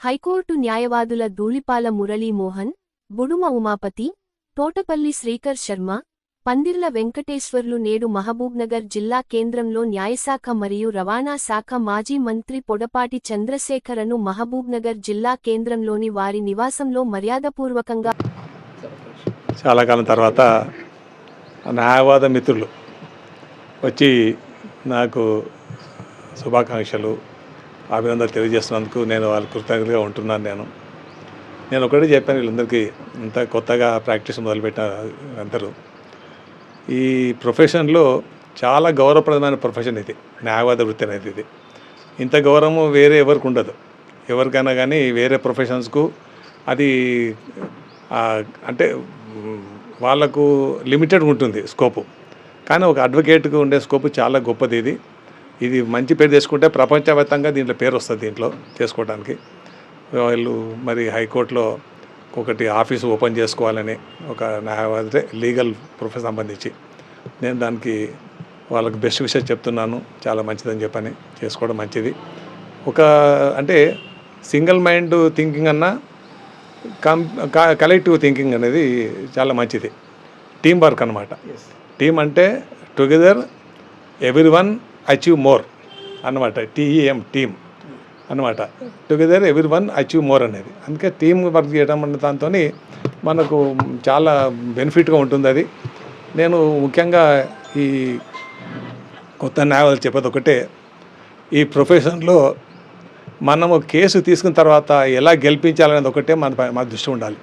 High court న్యాయవాదుల ధూళిపాల మురళీమోహన్ బుడుమ ఉమాపతి తోటపల్లి శ్రీకర్ శర్మ పందిర్ల వెంకటేశ్వర్లు నేడు మహబూబ్నగర్ జిల్లా కేంద్రంలో న్యాయశాఖ మరియు రవాణా శాఖ మాజీ మంత్రి పొడపాటి చంద్రశేఖరను మహబూబ్నగర్ జిల్లా కేంద్రంలోని వారి నివాసంలో మర్యాదపూర్వకంగా చాలా కాలం తర్వాత న్యాయవాద మిత్రులు వచ్చి నాకు శుభాకాంక్షలు అభినందనలు తెలియజేస్తున్నందుకు నేను వాళ్ళ కృతజ్ఞతగా ఉంటున్నాను నేను. నేను ఒకటే చెప్పాను వీళ్ళందరికీ ఇంత కొత్తగా ప్రాక్టీస్ మొదలుపెట్టిన అందరూ. ఈ ప్రొఫెషన్లో చాలా గౌరవప్రదమైన ప్రొఫెషన్ ఇది న్యాయవాద వృత్తి అనేది ఇది. ఇంత గౌరవం వేరే ఎవరికి ఉండదు. ఎవరికైనా కానీ వేరే ప్రొఫెషన్స్కు అది అంటే వాళ్ళకు లిమిటెడ్ ఉంటుంది స్కోపు. కానీ ఒక అడ్వకేట్కు ఉండే స్కోప్ చాలా గొప్పది ఇది. ఇది మంచి పేరు చేసుకుంటే ప్రపంచవ్యాప్తంగా దీంట్లో పేరు వస్తుంది దీంట్లో చేసుకోవడానికి వాళ్ళు మరి హైకోర్టులో ఒకటి ఆఫీస్ ఓపెన్ చేసుకోవాలని ఒక న్యాయవాది లీగల్ ప్రొఫెషన్ సంబంధించి. నేను దానికి వాళ్ళకి బెస్ట్ విషయం చెప్తున్నాను చాలా మంచిదని చెప్పని చేసుకోవడం మంచిది. ఒక అంటే సింగిల్ మైండ్ థింకింగ్ అన్నా కం కలెక్టివ్ థింకింగ్ అనేది చాలా మంచిది. టీం వర్క్ అనమాట టీం అంటే together every one achieve more అనమాట టీఈఎం టీమ్ అనమాట together every one achieve more అనేది. అందుకే టీం వర్క్ చేయడం అనే దాంతో మనకు చాలా బెనిఫిట్గా ఉంటుంది అది. నేను ముఖ్యంగా ఈ కొత్త న్యాయాలు చెప్పేది ఒకటే. ఈ ప్రొఫెషన్లో మనము కేసు తీసుకున్న తర్వాత ఎలా గెలిపించాలనేది ఒకటే మన మన దృష్టి ఉండాలి.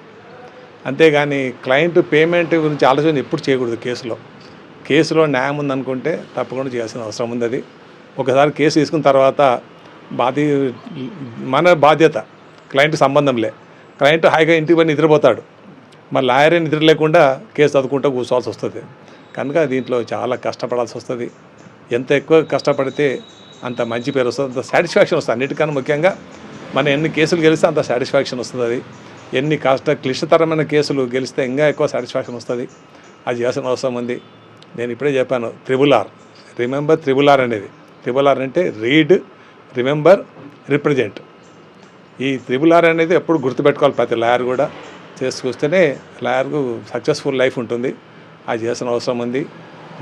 అంతేగాని క్లయింట్ పేమెంట్ గురించి ఆలోచన ఎప్పుడు చేయకూడదు కేసులో. కేసులో న్యాయం ఉందనుకుంటే తప్పకుండా చేయాల్సిన అవసరం ఉంది అది ఒకసారి కేసు తీసుకున్న తర్వాత బాధి మన బాధ్యత క్లయింట్ సంబంధం లే. క్లయింట్ హాయిగా ఇంటికి పోయి నిద్రపోతాడు. మరి లాయరే నిద్ర లేకుండా కేసు చదువుకుంటూ కూర్చోవాల్సి వస్తుంది. కనుక దీంట్లో చాలా కష్టపడాల్సి వస్తుంది. ఎంత ఎక్కువ కష్టపడితే అంత మంచి పేరు వస్తుంది. అంత సాటిస్ఫాక్షన్ వస్తుంది అన్నిటికన్నా ముఖ్యంగా మనం ఎన్ని కేసులు గెలిస్తే అంత సాటిస్ఫాక్షన్ వస్తుంది అది ఎన్ని కష్ట క్లిష్టతరమైన కేసులు గెలిస్తే ఇంకా ఎక్కువ సాటిస్ఫాక్షన్ వస్తుంది. అది చేయాల్సిన అవసరం ఉంది. నేను ఇప్పుడే చెప్పాను triple R remember triple R అనేది. త్రిబుల్ ఆర్ అంటే రీడ్ రిమెంబర్ రిప్రజెంట్. ఈ త్రిబుల్ ఆర్ అనేది ఎప్పుడు గుర్తుపెట్టుకోవాలి ప్రతి లాయర్ కూడా. చేసుకొస్తేనే లాయర్కు సక్సెస్ఫుల్ లైఫ్ ఉంటుంది. అది చేసిన అవసరం ఉంది.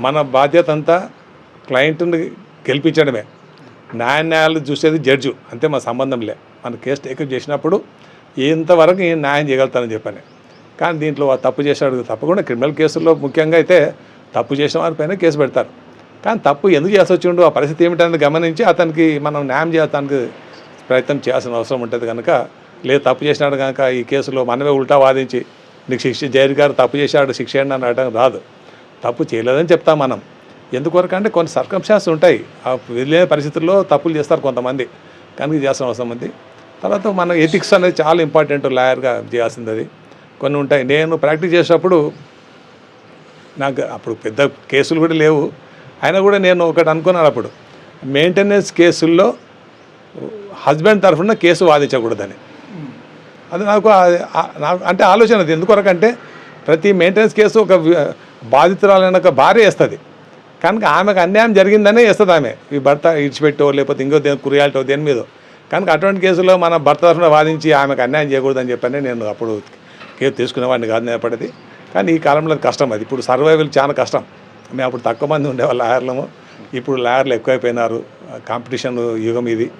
మన బాధ్యత అంతా క్లయింట్ని గెలిపించడమే. న్యాయ న్యాయాలు చూసేది జడ్జు అంతే మా సంబంధం లే. మన కేసు టేకప్ చేసినప్పుడు ఇంతవరకు న్యాయం చేయగలుగుతానని చెప్పాను. కానీ దీంట్లో తప్పు చేశాడు తప్పకుండా క్రిమినల్ కేసుల్లో ముఖ్యంగా అయితే తప్పు చేసిన వారిపైన కేసు పెడతారు. కానీ తప్పు ఎందుకు చేసి వచ్చిండు? ఆ పరిస్థితి ఏమిటనేది గమనించి అతనికి మనం న్యాయం చేయడానికి ప్రయత్నం చేయాల్సిన అవసరం ఉంటుంది కనుక లేదు తప్పు చేసినాడు కనుక ఈ కేసులో మనమే ఉల్టా వాదించి నీకు శిక్ష జైలు గారు తప్పు చేశాడు శిక్ష అని అనడం రాదు. తప్పు చేయలేదని చెప్తాం మనం. ఎందుకొరకు అంటే కొన్ని సర్కంస్టాన్స్ ఉంటాయి. ఆ వెళ్ళే పరిస్థితుల్లో తప్పులు చేస్తారు కొంతమంది. కనుక చేయాల్సిన అవసరం ఉంది. తర్వాత మనం ఎథిక్స్ అనేది చాలా ఇంపార్టెంట్ లాయర్గా చేయాల్సింది అది. కొన్ని ఉంటాయి. నేను ప్రాక్టీస్ చేసేటప్పుడు నాకు అప్పుడు పెద్ద కేసులు కూడా లేవు. అయినా కూడా నేను ఒకటి అనుకున్నాను అప్పుడు. మెయింటెనెన్స్ కేసుల్లో హస్బెండ్ తరఫున కేసు వాదించకూడదని. అది నాకు నాకు అంటే ఆలోచన అది. ఎందుకొరకంటే ప్రతి మెయింటెనెన్స్ కేసు ఒక బాధితురాలైన ఒక భార్య వేస్తుంది. కనుక ఆమెకు అన్యాయం జరిగిందనే వేస్తుంది ఆమె. ఈ భర్త ఇడిచిపెట్టో లేకపోతే ఇంకో దేని కురియాలటో దేని మీద. కనుక అటువంటి కేసులో మన భర్త తరఫున వాదించి ఆమెకు అన్యాయం చేయకూడదని చెప్పని నేను అప్పుడు కేసు తీసుకునేవాడిని కాదు నేపటిది కానీ ఈ కాలంలో కష్టం అది. ఇప్పుడు సర్వైవల్ చాలా కష్టం. మేము అప్పుడు తక్కువ మంది ఉండేవాళ్ళు లాయర్లము. ఇప్పుడు లాయర్లు ఎక్కువైపోయినారు. కాంపిటీషన్ యుగం ఇది.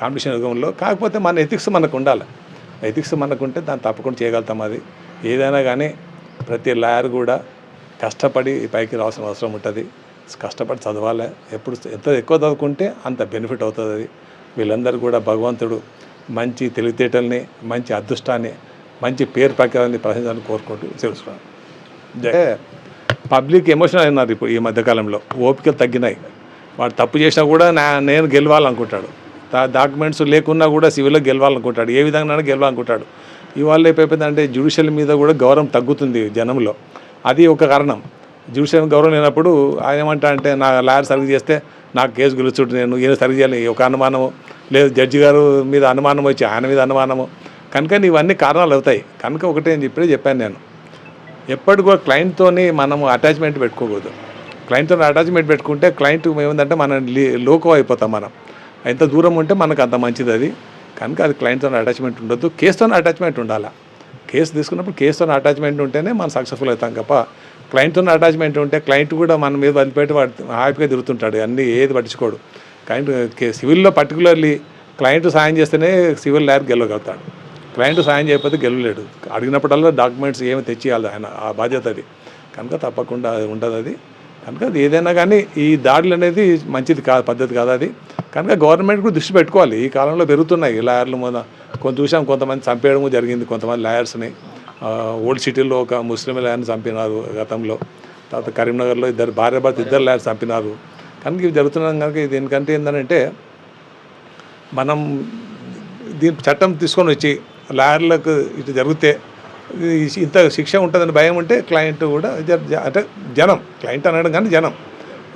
కాంపిటీషన్ యుగంలో కాకపోతే మన ఎథిక్స్ మనకు ఉండాలి. ఎథిక్స్ మనకు ఉంటే దాన్ని తప్పకుండా చేయగలుగుతాం అది. ఏదైనా కానీ ప్రతి లాయర్ కూడా కష్టపడి పైకి రావాల్సిన అవసరం ఉంటుంది. కష్టపడి చదవాలి. ఎప్పుడు ఎంత ఎక్కువ చదువుకుంటే అంత బెనిఫిట్ అవుతుంది అది. వీళ్ళందరూ కూడా భగవంతుడు మంచి తెలివితేటల్ని మంచి అదృష్టాన్ని మంచి పేరు ప్రకారాన్ని ప్రశ్నించాలని కోరుకుంటూ తెలుసుకున్నాను పబ్లిక్ ఎమోషనల్ అయినారు ఇప్పుడు ఈ మధ్యకాలంలో. ఓపికలు తగ్గినాయి. వాడు తప్పు చేసినా కూడా నా నేను గెలవాలనుకుంటాడు. డాక్యుమెంట్స్ లేకున్నా కూడా సివిల్లో గెలవాలనుకుంటాడు. ఏ విధంగా గెలవాలనుకుంటాడు. ఇవాళ అయిపోయిందంటే జ్యుడిషియల్ మీద కూడా గౌరవం తగ్గుతుంది జనంలో. అది ఒక కారణం. జ్యుడిషియల్ గౌరవం లేనప్పుడు ఆయన ఏమంటా అంటే నా లాయర్ సరిగ్గా చేస్తే నాకు కేసు గెలుచుంటు నేను ఏం సరిగ్గా చేయాలి. ఒక అనుమానము. లేదు జడ్జి గారు మీద అనుమానం వచ్చి ఆయన మీద అనుమానము. కనుక ఇవన్నీ కారణాలు అవుతాయి. కనుక ఒకటే అని చెప్పి చెప్పాను నేను. ఎప్పటికో కూడా క్లయింట్తోని మనము అటాచ్మెంట్ పెట్టుకోకూడదు. క్లయింట్తో అటాచ్మెంట్ పెట్టుకుంటే క్లయింట్ ఏముందంటే మనం లోకం అయిపోతాం మనం. ఎంత దూరం ఉంటే మనకు అంత మంచిది అది. కనుక అది క్లయింట్తో అటాచ్మెంట్ ఉండొద్దు. కేసుతో అటాచ్మెంట్ ఉండాలి. కేసు తీసుకున్నప్పుడు కేసుతో అటాచ్మెంట్ ఉంటేనే మనం సక్సెస్ఫుల్ అవుతాం తప్ప క్లయింట్తో అటాచ్మెంట్ ఉంటే క్లయింట్ కూడా మన మీద వదిలిపెట్టి వాడు హ్యాపీగా తిరుగుతుంటాడు. అన్నీ ఏది పట్టించుకోడు. క్లయింట్ కే- సివిల్లో పర్టికులర్లీ క్లయింట్ సాయం చేస్తేనే సివిల్ లాయర్ గెలవగలుగుతాడు క్లయింట్ సాయం చేయకపోతే గెలవలేడు. అడిగినప్పుడల్లా డాక్యుమెంట్స్ ఏమి తెచ్చియాలి ఆయన ఆ బాధ్యత అది. కనుక తప్పకుండా అది అది. కనుక అది ఏదైనా కానీ ఈ దాడులు అనేది మంచిది కాదు పద్ధతి కాదు అది. కనుక గవర్నమెంట్ కూడా దృష్టి పెట్టుకోవాలి. ఈ కాలంలో పెరుగుతున్నాయి. లాయర్లు మన కొంత చూసాం కొంతమంది చంపేయడం జరిగింది. కొంతమంది లాయర్స్ని. ఓల్డ్ సిటీలో ఒక ముస్లిం లాయర్ని చంపినారు గతంలో. తర్వాత కరీంనగర్లో ఇద్దరు భార్య భర్త ఇద్దరు లాయర్స్ చంపినారు. కనుక ఇవి జరుగుతున్నాం కనుక ఇది దీనికంటే ఏంటంటే మనం దీని చట్టం తీసుకొని వచ్చి లాయర్లకు ఇటు జరిగితే ఇంత శిక్ష ఉంటుందని భయం ఉంటే క్లయింట్ కూడా జ- అంటే జనం క్లయింట్ అనడం కానీ జనం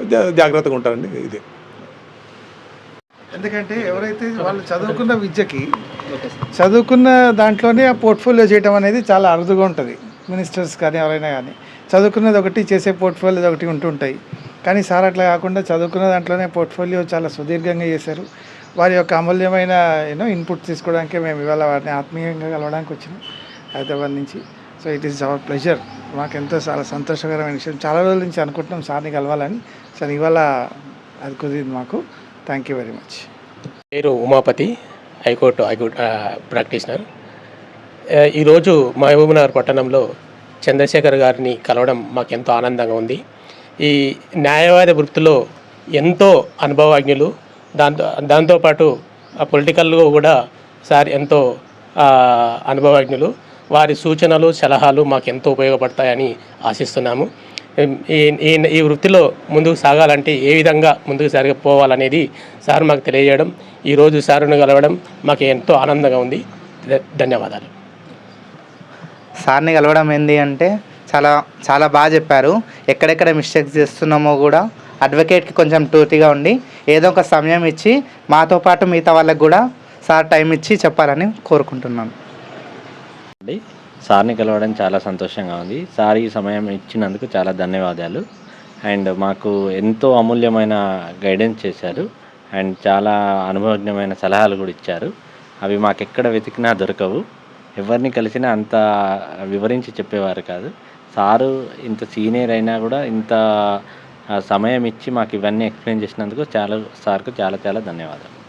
జా- జాగ్రత్తగా ఉంటారండి ఇది. ఎందుకంటే ఎవరైతే వాళ్ళు చదువుకున్న విద్యకి చదువుకున్న దాంట్లోనే ఆ పోర్ట్ఫోలియో చేయడం అనేది చాలా అరుదుగా ఉంటుంది. మినిస్టర్స్ కానీ ఎవరైనా కానీ. చదువుకున్నది ఒకటి చేసే పోర్ట్ఫోలియో ఒకటి ఉంటుంటాయి. కానీ సార్ అట్లా కాకుండా చదువుకున్న దాంట్లోనే పోర్ట్ఫోలియో చాలా సుదీర్ఘంగా చేశారు. వారి యొక్క అమూల్యమైన యూనో ఇన్పుట్ తీసుకోవడానికి మేము ఇవాళ వారిని ఆత్మీయంగా కలవడానికి వచ్చినాం హైదరాబాద్ నుంచి. So it is our pleasure మాకెంతో చాలా సంతోషకరమైన విషయం. చాలా రోజుల నుంచి అనుకుంటున్నాం సార్ని కలవాలని. సరే ఇవాళ అది కుదిరింది మాకు. థ్యాంక్ యూ వెరీ మచ్ పేరు ఉమాపతి హైకోర్టు హైకోర్టు ప్రాక్టీషనర్. ఈరోజు మహబూబ్నగర్ పట్టణంలో చంద్రశేఖర్ గారిని కలవడం మాకు ఎంతో ఆనందంగా ఉంది. ఈ న్యాయవాద వృత్తిలో ఎంతో అనుభవజ్ఞులు దాంతో దాంతోపాటు పొలిటికల్గా కూడా సార్ ఎంతో అనుభవజ్ఞులు. వారి సూచనలు సలహాలు మాకు ఎంతో ఉపయోగపడతాయని ఆశిస్తున్నాము. ఈ ఈ ఈ వృత్తిలో ముందుకు సాగాలంటే ఏ విధంగా ముందుకు సాగిపోవాలనేది సార్ మాకు తెలియజేయడం ఈరోజు సార్ను కలవడం మాకు ఎంతో ఆనందంగా ఉంది. ధన్యవాదాలు. సార్ని కలవడం ఏంటి అంటే చాలా చాలా బాగా చెప్పారు. ఎక్కడెక్కడ మిస్టేక్స్ చేస్తున్నామో కూడా అడ్వకేట్కి కొంచెం టూటీగా ఉండి ఏదో ఒక సమయం ఇచ్చి మాతో పాటు మిగతా వాళ్ళకు కూడా సార్ టైం ఇచ్చి చెప్పాలని కోరుకుంటున్నాను. అండి సార్ని కలవడం చాలా సంతోషంగా ఉంది. సార్ ఈ సమయం ఇచ్చినందుకు చాలా ధన్యవాదాలు. అండ్ మాకు ఎంతో అమూల్యమైన గైడెన్స్ చేశారు. అండ్ చాలా అనుభవజ్ఞమైన సలహాలు కూడా ఇచ్చారు. అవి మాకు ఎక్కడ వెతికినా దొరకవు. ఎవరిని కలిసినా అంత వివరించి చెప్పేవారు కాదు. సారు ఇంత సీనియర్ అయినా కూడా ఇంత సమయం ఇచ్చి మాకు ఇవన్నీ ఎక్స్ప్లెయిన్ చేసినందుకు చాలా సార్కు చాలా చాలా ధన్యవాదాలు.